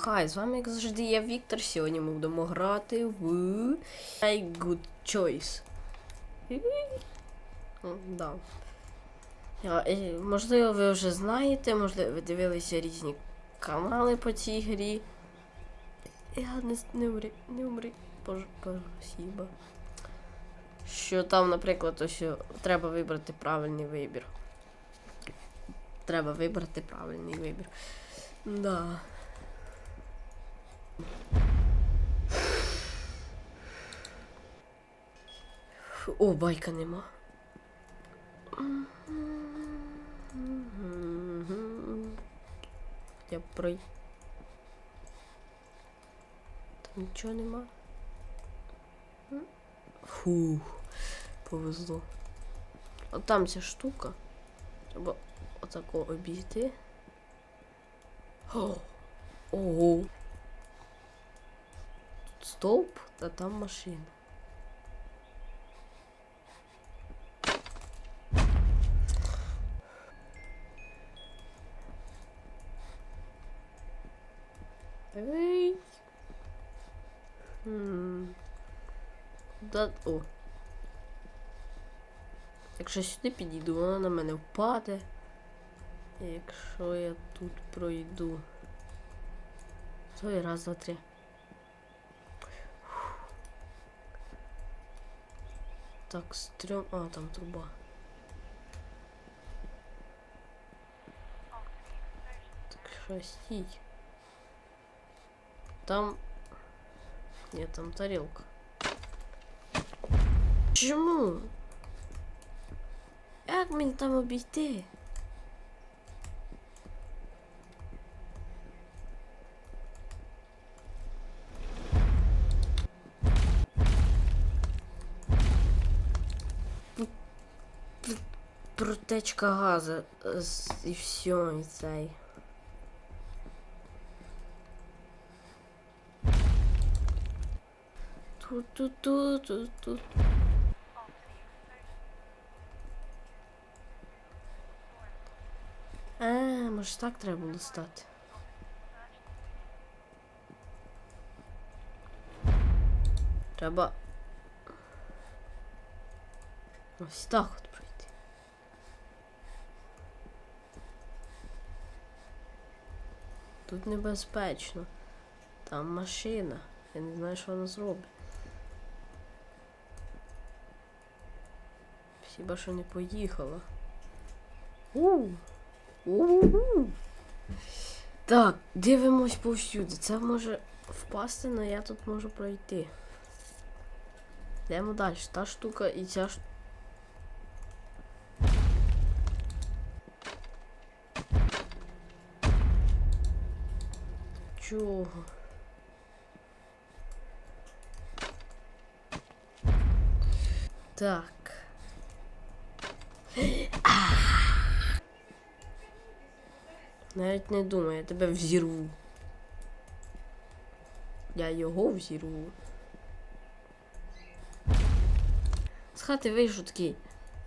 хай, з вами, як завжди, я Віктор. Сьогодні ми будемо грати в My Good Choice. Да. Е, Можливо, ви вже знаєте, можливо, ви дивилися різні канали по цій грі. Я не, не умри, не умри. Боже, спасибо. Що там, наприклад, ось що треба вибрати правильний вибір. Треба вибрати правильний вибір. Да. О, байка нема. Я б прой. Там нічого нема. Фух, повезло. От там ця штука. Треба отако обійти. О, Ого. Тут стовп, а там машина. Ей. Хм. Да, о. Якщо сюди підійду, вона на мене впаде. Якщо я тут пройду. Той раз, два, три. Так, стрём. А, там труба. Так, що стій. Там. Ні, там тарілка. Чому? Як мені там обійти? Протечка газу е, і все, і цей. Тут-тут-тут-тут-тут. А, може так треба було стати. Треба. Ось так от пройти. Тут небезпечно. Там машина. Я не знаю, що вона зробить. Хіба що не поїхала. У. У-у-у. Так, дивимось повсюди. Це може впасти, але я тут можу пройти. Йдемо далі. Та штука і ця штука. Чого? Так. Навіть не думаю, я тебе взірву. Я його взірву. З хати вийшов такий.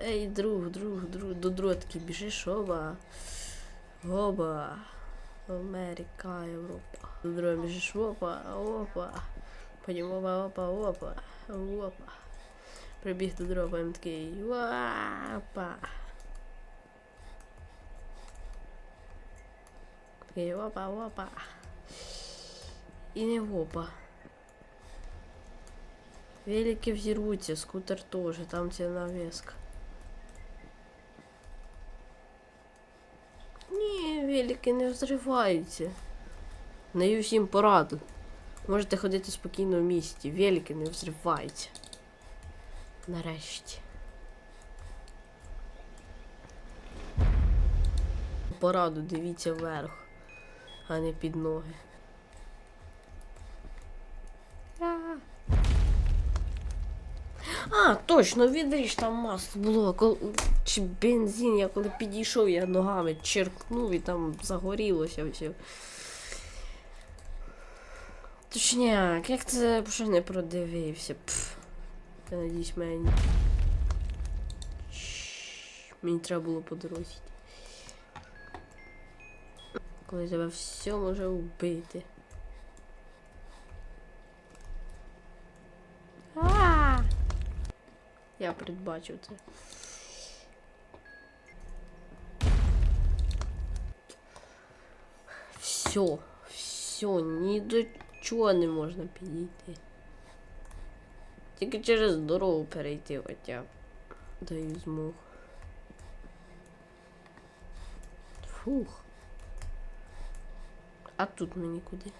Ей, друг, друг, друг, до друга такий біжиш, оба. Оба. Америка, Європа. До друга біжиш, опа, опа. Потім опа, опа, опа, опа. Прибіг до друга, потім такий. Опа. Такий опа, опа. І не опа. Велики взірвуться, скутер теж, там ця навеска. Ні, велики не взриваються. Даю всім пораду. Можете ходити спокійно в місті. Велики не взриваються. Нарешті. Пораду дивіться вверх, а не під ноги. А. Точно, відріж там масло було, коли, чи бензин, я коли підійшов, я ногами черкнув і там загорілося все. Точняк, як це що не продивився? Пф. Та надіюсь мені. Мені треба було подорожити. Коли тебе все може вбити. Я передбачив це. Все, все, ні до чого не можна підійти. Тільки через дорогу перейти хоча б. Даю змогу. Фух. А тут мені куди?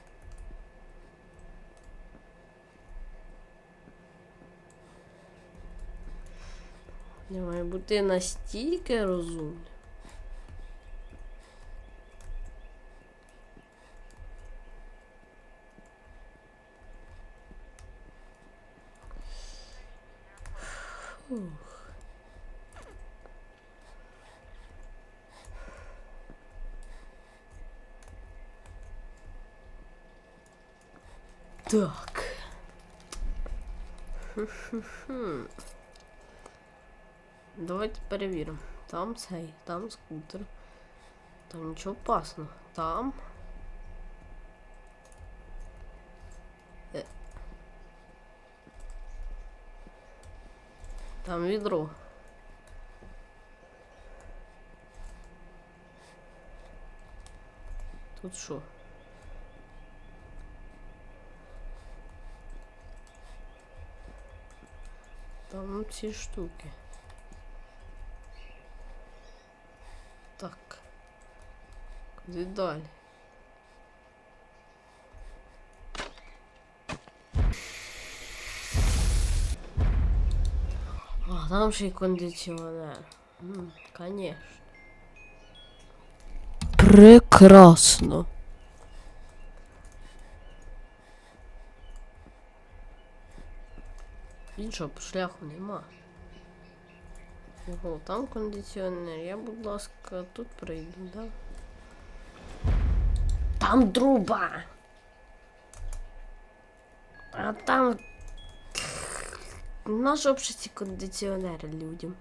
Не має бути настільки розумним. Так. Хм. Давайте перевіримо. Там цей, там скутер. Там нічого опасного. Там. Е. Там відро. Тут що? Там ці штуки. Так. Куди далі? А, там ще й кондиціонер. М, Конечно. Прекрасно. Іншого шляху нема. Ого, там кондиціонер. Я, будь ласка, тут прийду, да? Там труба! А там. Взагалі ці кондиціонери людям?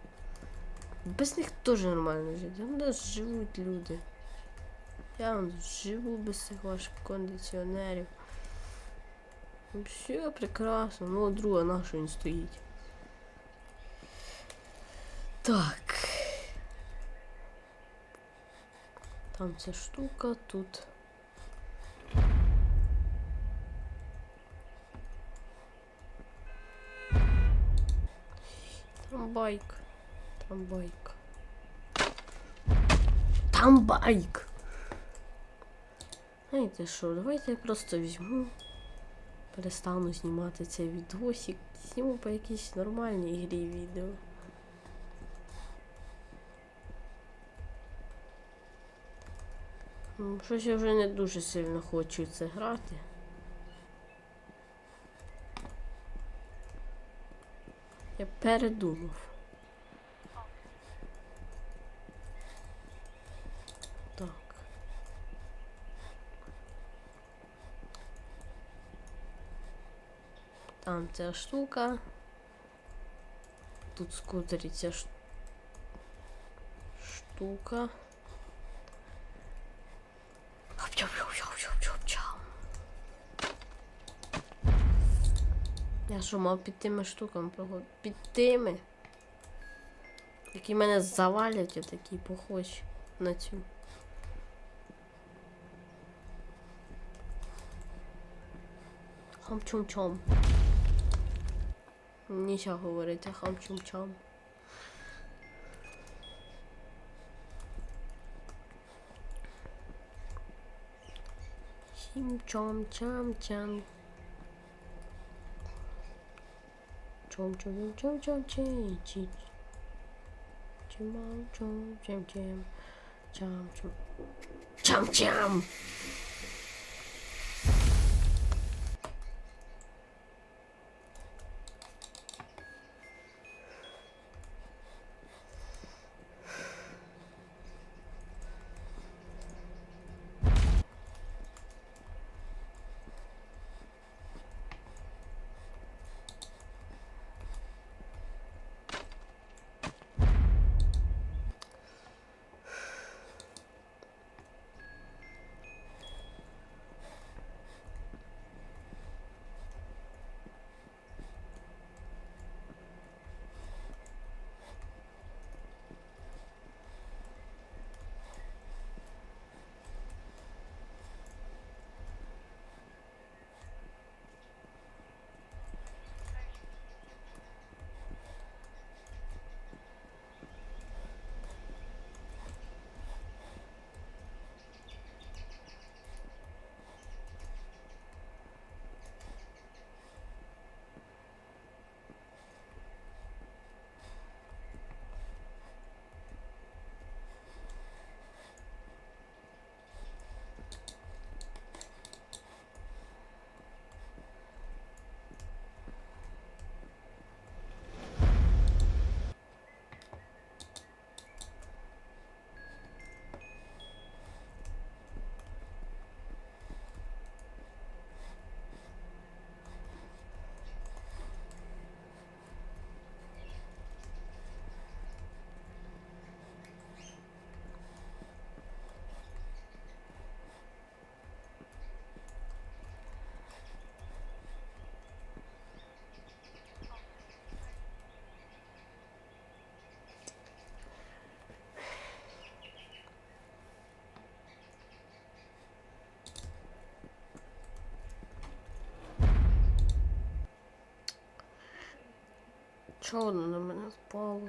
Без них теж нормально жити. У нас живуть люди. Я живу без цих ваших кондиціонерів. Все прекрасно. Ну, а друга наша він стоїть. Так. Там ця штука, тут. Там байк. Там байк. Там байк. Знаєте що, давайте я просто візьму. Перестану знімати цей відосик. Зніму по якійсь нормальній грі відео. Ну, Щось я вже не дуже сильно хочу це грати. Я передумав. Так. Там ця штука. Тут скутері ця ш... штука. Я що мав під тими штуками проходити? Під тими. Які мене завалять, отакі похожі на цю. Хам-чум-чом. Нічого говорити, хам-чум-чом. Хім-чом-чам-чам. Чом-чом-чом-чом-чом-чом. Чим-чом-чом-чом. Чам-чом. Чам-чам! Чого воно на мене впало?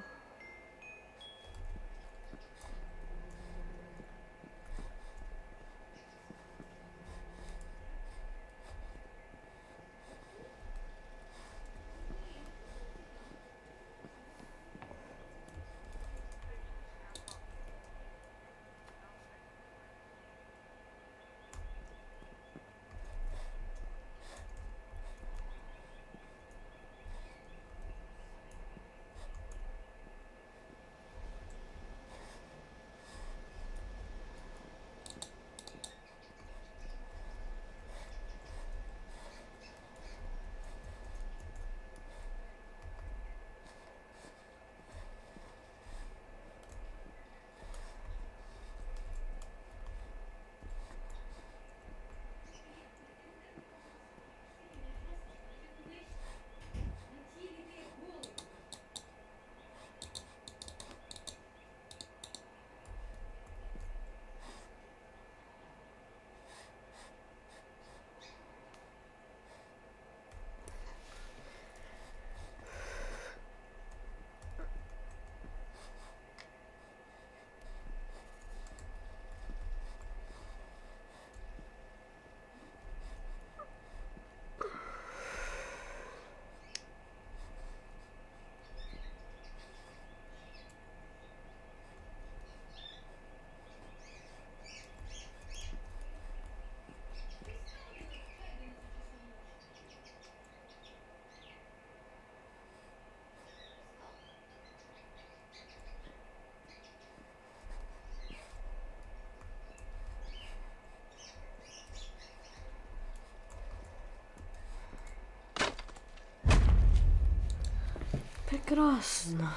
Прекрасно.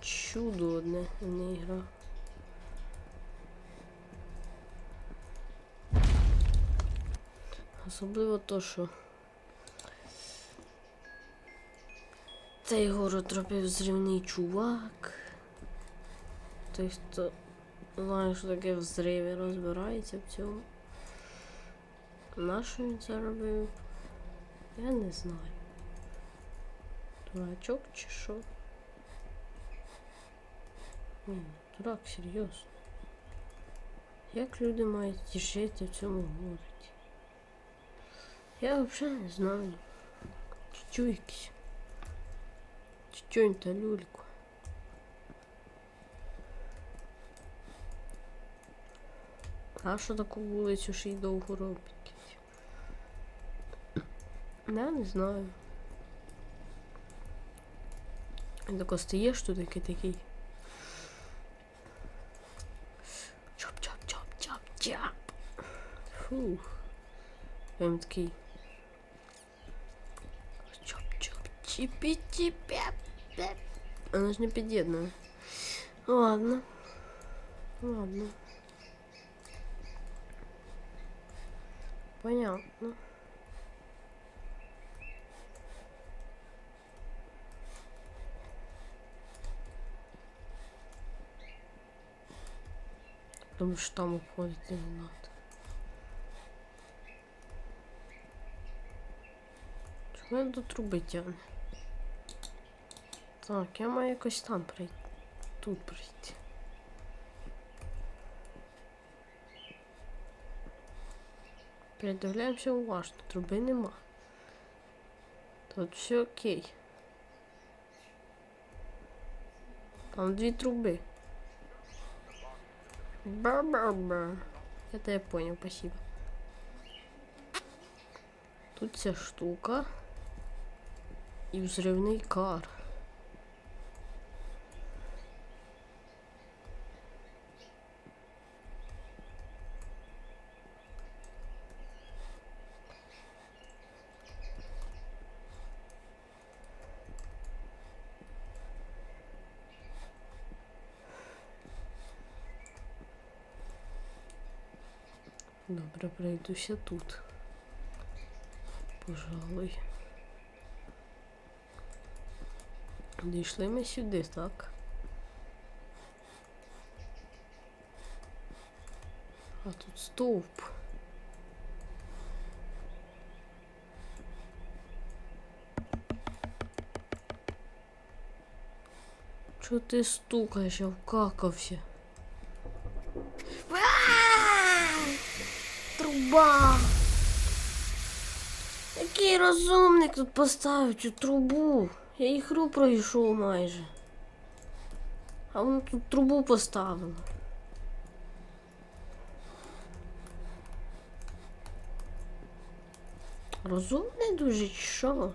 Чудо одне, не ігра. Особливо то, що цей город робив зривний чувак. Той, хто знає, що таке взриви, розбирається в цьому. Нащо він це робив? Я не знаю. Дурачок чи що? Ні, дурак, серйозно. Як люди мають жити в цьому городі? Я взагалі не знаю. Чуть якийсь. Чуть та люльку. А що таку вулицю ще й довго робить? Я не знаю. І тако стаєш тут такий такий. Чоп-чоп-чоп-чоп-чоп. Фух. Прям такий. Чоп-чоп. чіпі-чіпі. Она ж не під'єднана. Ладно. Ладно. Понятно. Потому что там уходить не надо. Чому я до труби тягне? Так, я маю якось там пройти. Тут пройти. Передивляємося уважно, труби нема. Тут все окей. Там дві труби. Ба-ба-ба. Это Я понял, спасибо. Тут вся штука. И взрывный кар. Добре, пройдуся тут. Пожалуй. Дійшли ми сюди, так? А тут стовп. Чого ти стукаєш? Я вкакався. Труба! Який розумник тут поставив цю трубу? Я ігру пройшов майже. А воно тут трубу поставило. Розумний дуже чи що?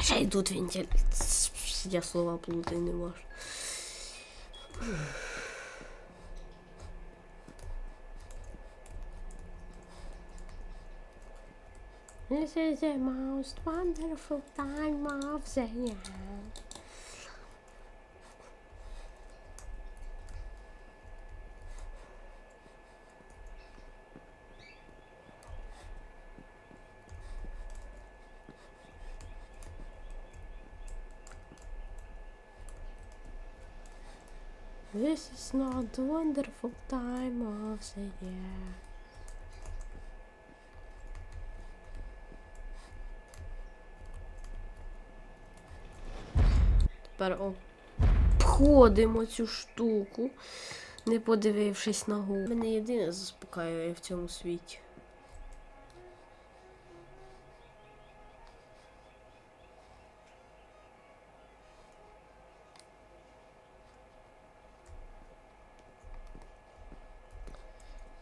Ще й тут вентиль. Я слова плутати не можу. This is the most wonderful time of the year. This is not the wonderful time of the year. Тепер обходимо цю штуку, не подивившись на гу. Мене єдине заспокаює в цьому світі.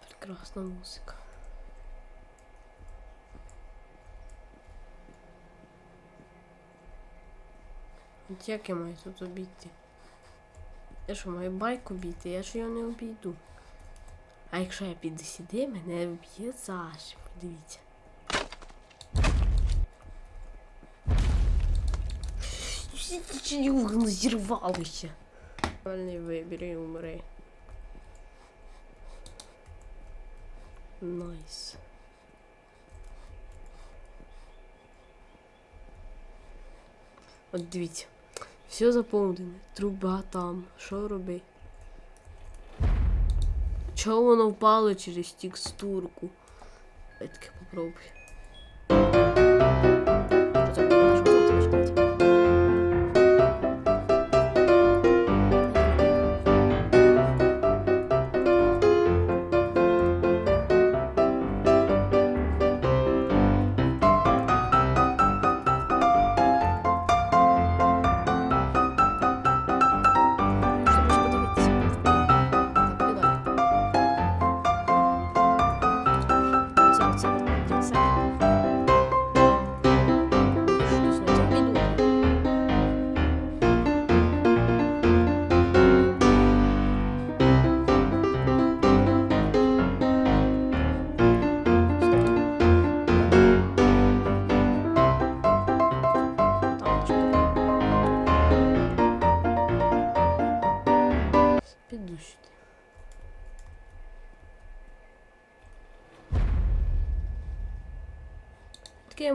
Прекрасна музика. Як я маю тут обійти? Я що, маю байк обійти? Я ж його не обійду. А якщо я піду сюди, мене вб'є Саш. Подивіться. Ці зірвалися. Правильний вибір і умри. Найс. От дивіться. Все заповнене. Труба там. Що роби? Чого воно впало через текстурку? Я таке попробуй.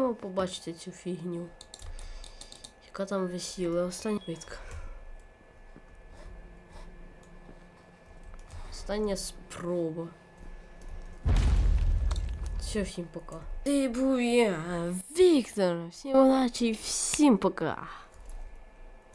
Таке побачити цю фігню. Яка там висіла. Остання битка. Остання спроба. Все, всім пока. Ти був я, Віктор. Всім удачі всім пока.